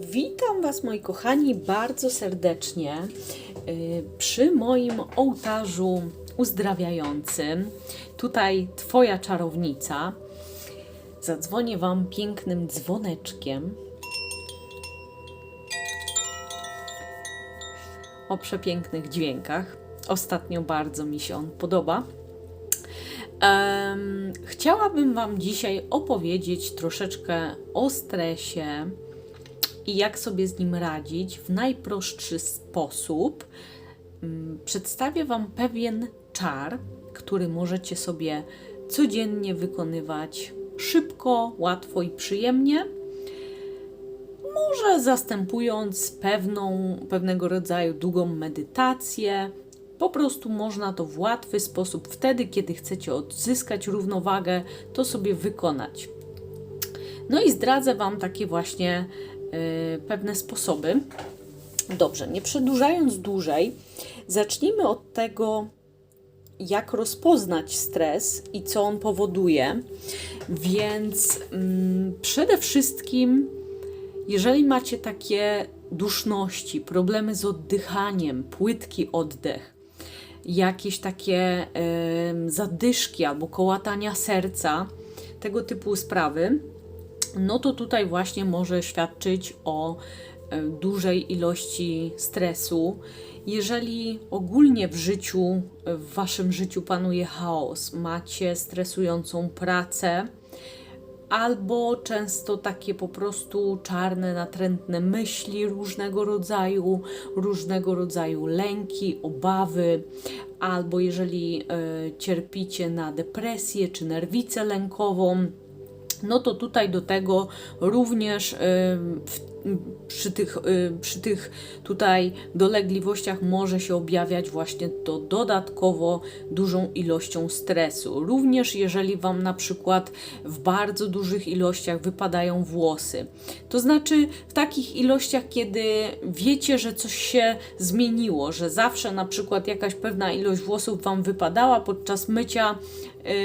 Witam Was, moi kochani, bardzo serdecznie y, przy moim ołtarzu uzdrawiającym. Tutaj Twoja czarownica. Zadzwonię Wam pięknym dzwoneczkiem. O przepięknych dźwiękach. Ostatnio bardzo mi się on podoba. Em, chciałabym Wam dzisiaj opowiedzieć troszeczkę o stresie i jak sobie z nim radzić w najprostszy sposób. Mm, Przedstawię Wam pewien czar, który możecie sobie codziennie wykonywać szybko, łatwo i przyjemnie. Może zastępując pewną, pewnego rodzaju długą medytację, po prostu można to w łatwy sposób, wtedy kiedy chcecie odzyskać równowagę, to sobie wykonać. No i zdradzę Wam takie właśnie pewne sposoby. Dobrze, nie przedłużając dłużej, zacznijmy od tego, jak rozpoznać stres i co on powoduje. Więc mm, przede wszystkim, jeżeli macie takie duszności, problemy z oddychaniem, płytki oddech, jakieś takie em, zadyszki albo kołatania serca, tego typu sprawy, no to tutaj właśnie może świadczyć o e, dużej ilości stresu. Jeżeli ogólnie w życiu, w waszym życiu panuje chaos, macie stresującą pracę, albo często takie po prostu czarne, natrętne myśli różnego rodzaju, różnego rodzaju lęki, obawy, albo jeżeli e, cierpicie na depresję czy nerwicę lękową, no to tutaj do tego również y, w, przy, tych, y, przy tych tutaj dolegliwościach może się objawiać właśnie to dodatkowo dużą ilością stresu. Również jeżeli Wam na przykład w bardzo dużych ilościach wypadają włosy. To znaczy w takich ilościach, kiedy wiecie, że coś się zmieniło, że zawsze na przykład jakaś pewna ilość włosów Wam wypadała podczas mycia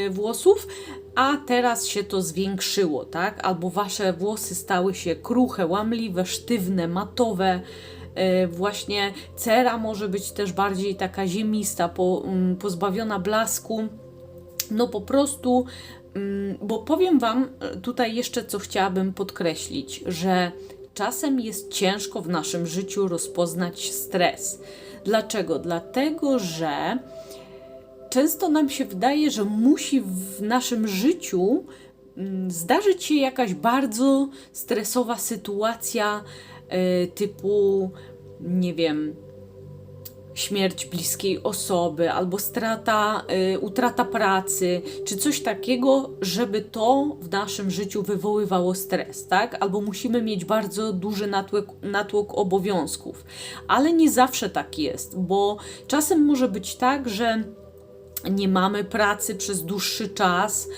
y, włosów, a teraz się to zwiększyło, tak? Albo wasze włosy stały się kruche, łamliwe, sztywne, matowe. E, Właśnie cera może być też bardziej taka ziemista, mm, pozbawiona blasku. No po prostu, mm, bo powiem Wam e, tutaj jeszcze, co chciałabym podkreślić, że czasem jest ciężko w naszym życiu rozpoznać stres. Dlaczego? Dlatego, że często nam się wydaje, że musi w naszym życiu mm, zdarzyć się jakaś bardzo stresowa sytuacja, e, typu, nie wiem, śmierć bliskiej osoby, albo strata, y, utrata pracy, czy coś takiego, żeby to w naszym życiu wywoływało stres, tak? Albo musimy mieć bardzo duży natłok, natłok obowiązków. Ale nie zawsze tak jest, bo czasem może być tak, że nie mamy pracy przez dłuższy czas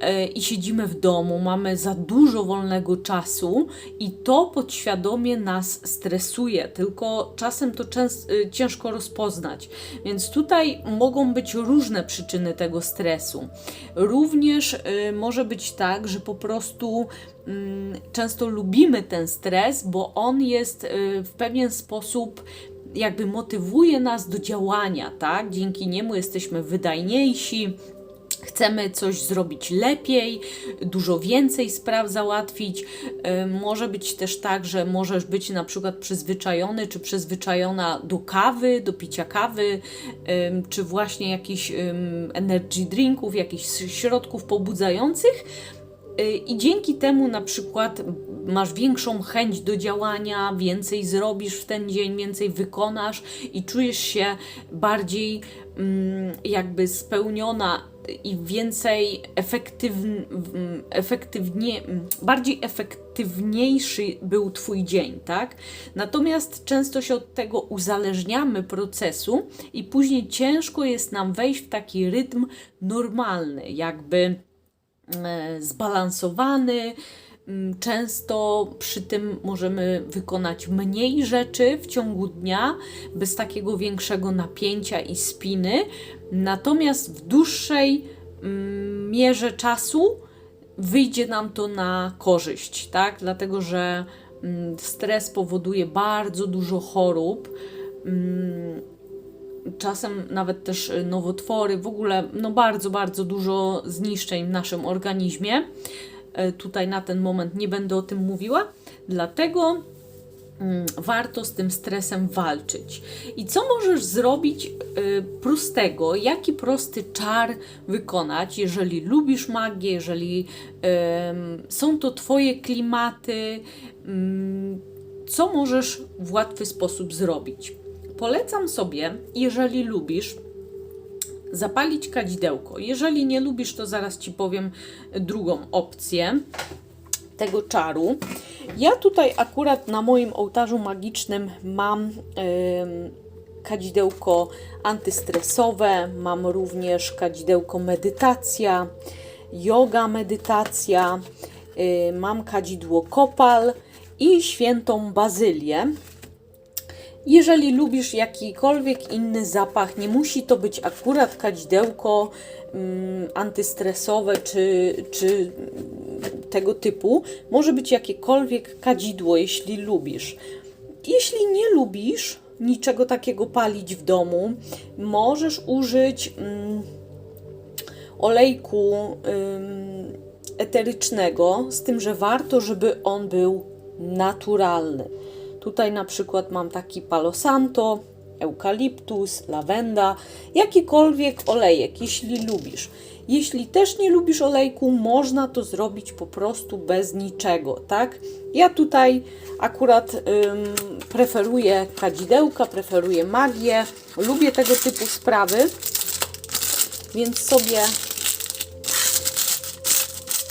e, i siedzimy w domu, mamy za dużo wolnego czasu i to podświadomie nas stresuje, tylko czasem to y, ciężko rozpoznać. Więc tutaj mogą być różne przyczyny tego stresu. Również y, może być tak, że po prostu mm, często lubimy ten stres, bo on jest w pewien sposób jakby motywuje nas do działania, tak? Dzięki niemu jesteśmy wydajniejsi, chcemy coś zrobić lepiej, dużo więcej spraw załatwić. Może być też tak, że możesz być na przykład przyzwyczajony czy przyzwyczajona do kawy, do picia kawy, czy właśnie jakichś energy drinków, jakichś środków pobudzających. Y, I dzięki temu na przykład masz większą chęć do działania, więcej zrobisz w ten dzień, więcej wykonasz i czujesz się bardziej mm, jakby spełniona i więcej efektywn, efektywnie, mm, bardziej efektywniejszy był Twój dzień, tak? Natomiast często się od tego uzależniamy procesu i później ciężko jest nam wejść w taki rytm normalny, jakby e, zbalansowany. Mm, Często przy tym możemy wykonać mniej rzeczy w ciągu dnia, bez takiego większego napięcia i spiny. Natomiast w dłuższej mm, mierze czasu wyjdzie nam to na korzyść, tak? Dlatego, że Mm, Stres powoduje bardzo dużo chorób. Czasem nawet też y, nowotwory, w ogóle no bardzo, bardzo dużo zniszczeń w naszym organizmie. E, Tutaj na ten moment nie będę o tym mówiła, dlatego mm, warto z tym stresem walczyć. I co możesz zrobić y, prostego? Jaki prosty czar wykonać, jeżeli lubisz magię, jeżeli są to Twoje klimaty? mm, co możesz w łatwy sposób zrobić? Polecam sobie, jeżeli lubisz, zapalić kadzidełko. Jeżeli nie lubisz, to zaraz Ci powiem drugą opcję tego czaru. Ja tutaj akurat na moim ołtarzu magicznym mam em, kadzidełko antystresowe, mam również kadzidełko medytacja, yoga medytacja, y, mam kadzidło kopal i świętą bazylię. Jeżeli lubisz jakikolwiek inny zapach, nie musi to być akurat kadzidełko mm, antystresowe czy, czy tego typu. Może być jakiekolwiek kadzidło, jeśli lubisz. Jeśli nie lubisz niczego takiego palić w domu, możesz użyć mm, olejku ym, eterycznego, z tym, że warto, żeby on był naturalny. Tutaj na przykład mam taki Palo Santo, eukaliptus, lawenda, jakikolwiek olejek, jeśli lubisz. Jeśli też nie lubisz olejku, można to zrobić po prostu bez niczego, tak? Ja tutaj akurat ym, preferuję kadzidełka, preferuję magię, lubię tego typu sprawy, więc sobie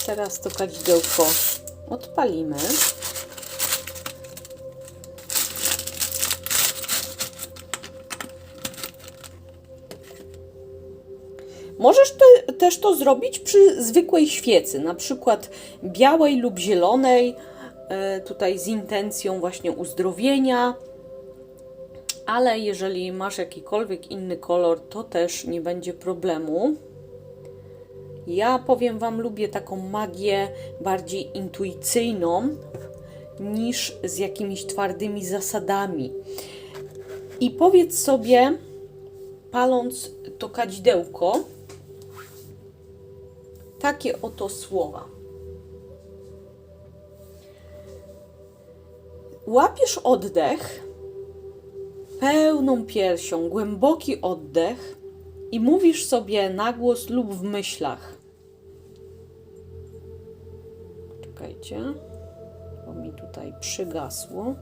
teraz to kadzidełko odpalimy. Możesz te, też to zrobić przy zwykłej świecy, na przykład białej lub zielonej, e, tutaj z intencją właśnie uzdrowienia. Ale jeżeli masz jakikolwiek inny kolor, to też nie będzie problemu. Ja powiem Wam, lubię taką magię bardziej intuicyjną niż z jakimiś twardymi zasadami. I powiedz sobie, paląc to kadzidełko, takie oto słowa. Łapiesz oddech, pełną piersią, głęboki oddech i mówisz sobie na głos lub w myślach. Czekajcie, bo mi tutaj przygasło.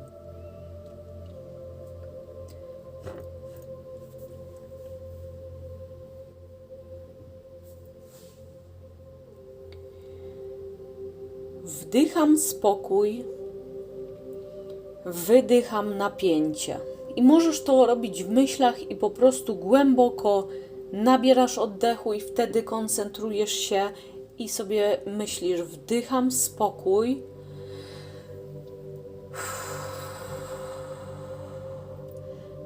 Wdycham spokój, wydycham napięcie. I możesz to robić w myślach i po prostu głęboko nabierasz oddechu i wtedy koncentrujesz się i sobie myślisz: wdycham spokój.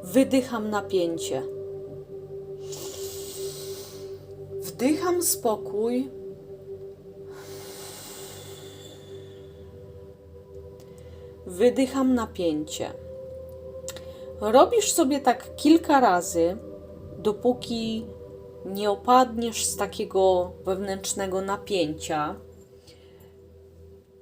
Wydycham napięcie. Wdycham spokój. Wydycham napięcie. Robisz sobie tak kilka razy, dopóki nie opadniesz z takiego wewnętrznego napięcia.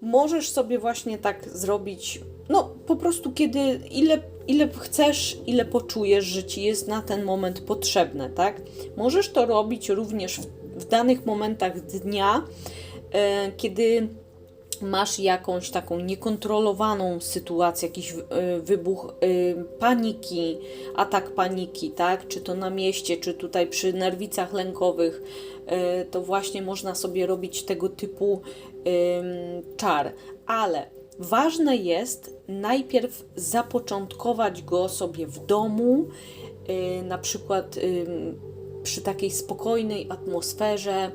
Możesz sobie właśnie tak zrobić, no po prostu kiedy, ile, ile chcesz, ile poczujesz, że ci jest na ten moment potrzebne, tak? Możesz to robić również w, w danych momentach dnia, e, kiedy masz jakąś taką niekontrolowaną sytuację, jakiś y, wybuch y, paniki, atak paniki, tak? Czy to na mieście, czy tutaj przy nerwicach lękowych, y, to właśnie można sobie robić tego typu czar. Ale ważne jest najpierw zapoczątkować go sobie w domu, na przykład przy takiej spokojnej atmosferze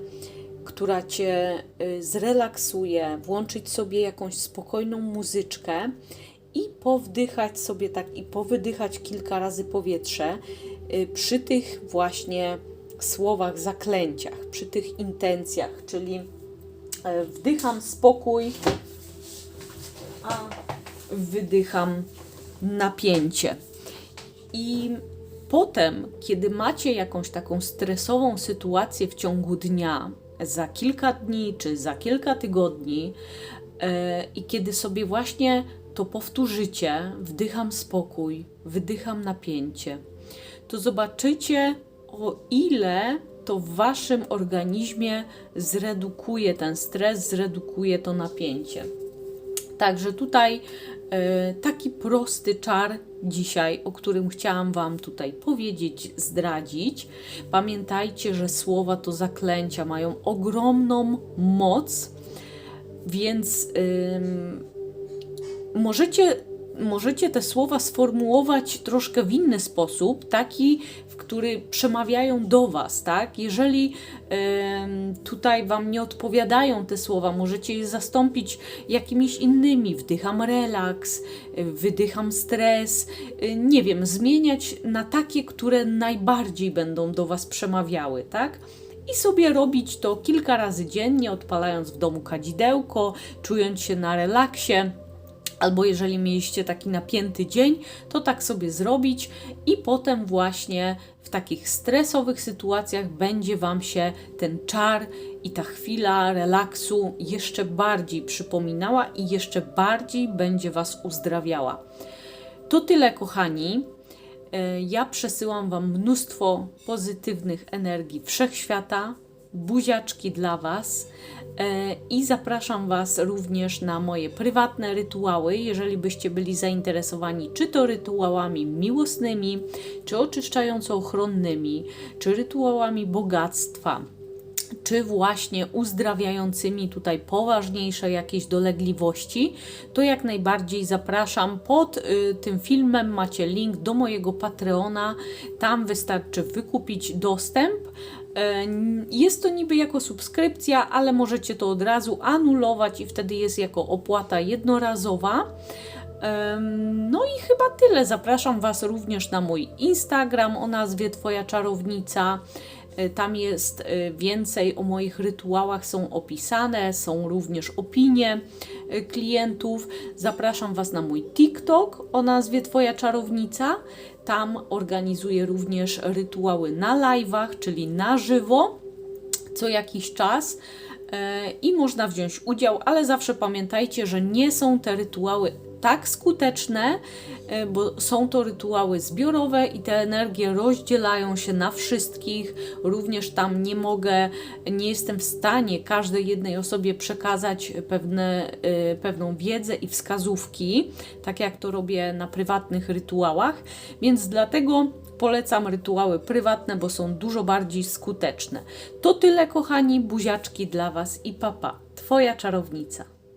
która cię y, zrelaksuje, włączyć sobie jakąś spokojną muzyczkę i powdychać sobie tak i powydychać kilka razy powietrze y, przy tych właśnie słowach, zaklęciach, przy tych intencjach, czyli y, wdycham spokój, a wydycham napięcie. I potem, kiedy macie jakąś taką stresową sytuację w ciągu dnia, za kilka dni czy za kilka tygodni, e, i kiedy sobie właśnie to powtórzycie, wdycham spokój, wydycham napięcie, to zobaczycie, o ile to w waszym organizmie zredukuje ten stres, zredukuje to napięcie. Także tutaj e, taki prosty czar dzisiaj, o którym chciałam Wam tutaj powiedzieć, zdradzić. Pamiętajcie, że słowa to zaklęcia mają ogromną moc, więc możecie, możecie te słowa sformułować troszkę w inny sposób, taki, w który przemawiają do Was, tak? Jeżeli tutaj Wam nie odpowiadają te słowa, możecie je zastąpić jakimiś innymi. Wdycham relaks, wydycham stres, nie wiem, zmieniać na takie, które najbardziej będą do Was przemawiały, tak? i sobie robić to kilka razy dziennie, odpalając w domu kadzidełko, czując się na relaksie. Albo jeżeli mieliście taki napięty dzień, to tak sobie zrobić i potem właśnie w takich stresowych sytuacjach będzie Wam się ten czar i ta chwila relaksu jeszcze bardziej przypominała i jeszcze bardziej będzie Was uzdrawiała. To tyle, kochani. E, Ja przesyłam Wam mnóstwo pozytywnych energii wszechświata, buziaczki dla Was i zapraszam Was również na moje prywatne rytuały, jeżeli byście byli zainteresowani czy to rytuałami miłosnymi, czy oczyszczająco-ochronnymi, czy rytuałami bogactwa czy właśnie uzdrawiającymi tutaj poważniejsze jakieś dolegliwości, to jak najbardziej zapraszam. Pod y, tym filmem macie link do mojego Patreona. Tam wystarczy wykupić dostęp. E, Jest to niby jako subskrypcja, ale możecie to od razu anulować i wtedy jest jako opłata jednorazowa. No i chyba tyle. Zapraszam Was również na mój Instagram o nazwie Twoja czarownica. E, Tam jest e, więcej o moich rytuałach, są opisane, są również opinie e, klientów. Zapraszam Was na mój TikTok o nazwie Twoja czarownica. Tam organizuję również rytuały na live'ach, czyli na żywo co jakiś czas i można wziąć udział, ale zawsze pamiętajcie, że nie są te rytuały tak skuteczne, e, bo są to rytuały zbiorowe i te energie rozdzielają się na wszystkich. Również tam nie mogę, nie jestem w stanie każdej jednej osobie przekazać pewne, e, pewną wiedzę i wskazówki, tak jak to robię na prywatnych rytuałach, więc dlatego Polecam rytuały prywatne, bo są dużo bardziej skuteczne. To tyle, kochani, buziaczki dla Was i papa. Twoja czarownica.